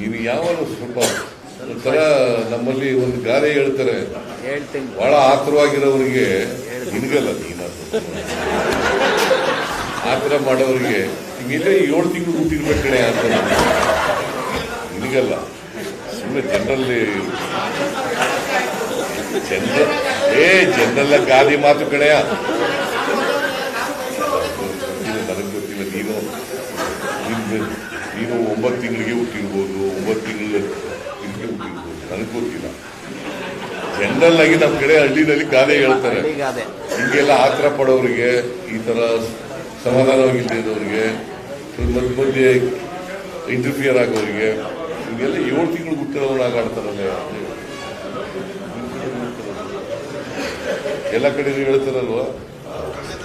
ನೀವು ಯಾವಾಗ ಸ್ವಲ್ಪ ಒಂಥರ ನಮ್ಮಲ್ಲಿ ಒಂದು ಗಾದೆ ಹೇಳ್ತಾರೆ. ಬಹಳ ಆತುರವಾಗಿರೋರಿಗೆ ನಿನಗಲ್ಲ ನೀನಾದ್ರು ಆತರ ಮಾಡೋರಿಗೆ ನಿಮಗೆ ಏಳು ತಿಂಗಳು ಹುಟ್ಟಿರ್ಬೇಕು ಕಣೆ ಅಂತ ನಿನಗಲ್ಲ. ಸುಮ್ಮನೆ ಜನರಲ್ಲಿ ಜನರ ಏ ಜನರಲ್ಲ ಗಾದಿ ಮಾತು ಕಣೆಯ ನನಗೆ ಗೊತ್ತಿಲ್ಲ ನೀನು. ನಿನ್ನ ನೀನು ಒಂಬತ್ತು ತಿಂಗಳಿಗೆ ಹುಟ್ಟಿರ್ಬೋದು ಒಂಬತ್ತು ತಿಂಗಳ ತಿಂಗಳಿಗೆ ಹುಟ್ಟಿರ್ಬೋದು. ನನಗೆ ಗೊತ್ತಿಲ್ಲ. ಜನರಲ್ ಆಗಿ ನಮ್ಮ ಕಡೆ ಹಳ್ಳಿನಲ್ಲಿ ಗಾದೆ ಹೇಳ್ತಾರೆ. ಹಿಂಗೆಲ್ಲ ಆತರ ಪಡೋರಿಗೆ ಈ ತರ ಸಮಾಧಾನವಾಗಿಲ್ಲದವ್ರಿಗೆ ಮಧ್ಯ ಮಧ್ಯೆ ಇಂಟರ್ಫಿಯರ್ ಆಗೋರಿಗೆ ಹಿಂಗೆಲ್ಲ ಏಳು ತಿಂಗಳು ಹುಟ್ಟಿರೋರು ಆಗಾಡ್ತಾರಲ್ಲ ಎಲ್ಲ ಕಡೆನೂ ಹೇಳ್ತಾರಲ್ವಾ?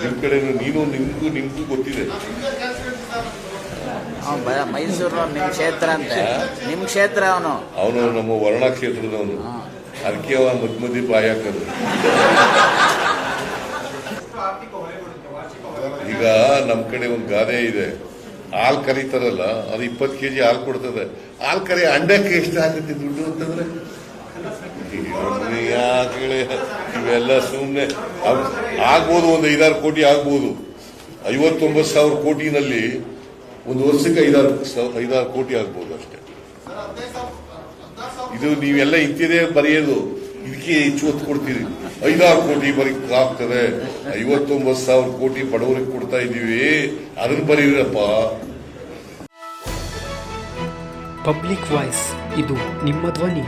ನಿಮ್ಮ ಕಡೆನೂ ನೀನು ನಿಮ್ಗೂ ನಿಮ್ಗೂ ಗೊತ್ತಿದೆ. ಅವ್ನು ಮೈಸೂರು ನಿಮ್ಮ ಕ್ಷೇತ್ರ ಅಂತ. ನಿಮ್ಮ ಕ್ಷೇತ್ರ ಅವನು. ಅವನು ನಮ್ಮ ವರ್ಣ ಕ್ಷೇತ್ರದವನು ಅದಕ್ಕೆ ಅವ ಮಧ್ಯ ಈಗ ನಮ್ ಕಡೆ ಒಂದು ಗಾದೆ ಇದೆ. ಹಾಲು ಕರೀತಾರಲ್ಲ ಅದು ಇಪ್ಪತ್ತು ಕೆಜಿ ಹಾಲು ಕೊಡ್ತದೆ. ಹಾಲು ಕರಿ ಅಂಡಕ್ಕೆ ಎಷ್ಟು ಆಗುತ್ತೆ ದುಡ್ಡು ಅಂತಂದ್ರೆ? ಯಾಕೆ ಇವೆಲ್ಲ ಸುಮ್ಮನೆ ಆಗ್ಬೋದು ಒಂದು ಐದಾರು ಕೋಟಿ ಆಗ್ಬೋದು. ಐವತ್ತೊಂಬತ್ತು ಸಾವಿರ ಕೋಟಿನಲ್ಲಿ ಒಂದು ವರ್ಷಕ್ಕೆ ಐದಾರು ಐದಾರು ಕೋಟಿ ಆಗ್ಬೋದು ಅಷ್ಟೇ. ಇದು ನೀವೆಲ್ಲ ಇತ್ತಿದೆ ಬರೆಯೋದು. ಇದಕ್ಕೆ ಹೆಚ್ಚು ಒತ್ತು ಕೊಡ್ತೀರಿ. ಐದಾರು ಕೋಟಿ ಬರೀ ಆಗ್ತದೆ. ಐವತ್ತೊಂಬತ್ತು ಸಾವಿರ ಕೋಟಿ ಬಡವರಿಗೆ ಕೊಡ್ತಾ ಇದೀವಿ ಅದನ್ನ ಬರೀರಪ್ಪ. ಪಬ್ಲಿಕ್ ವಾಯ್ಸ್ ಇದು ನಿಮ್ಮ ಧ್ವನಿ.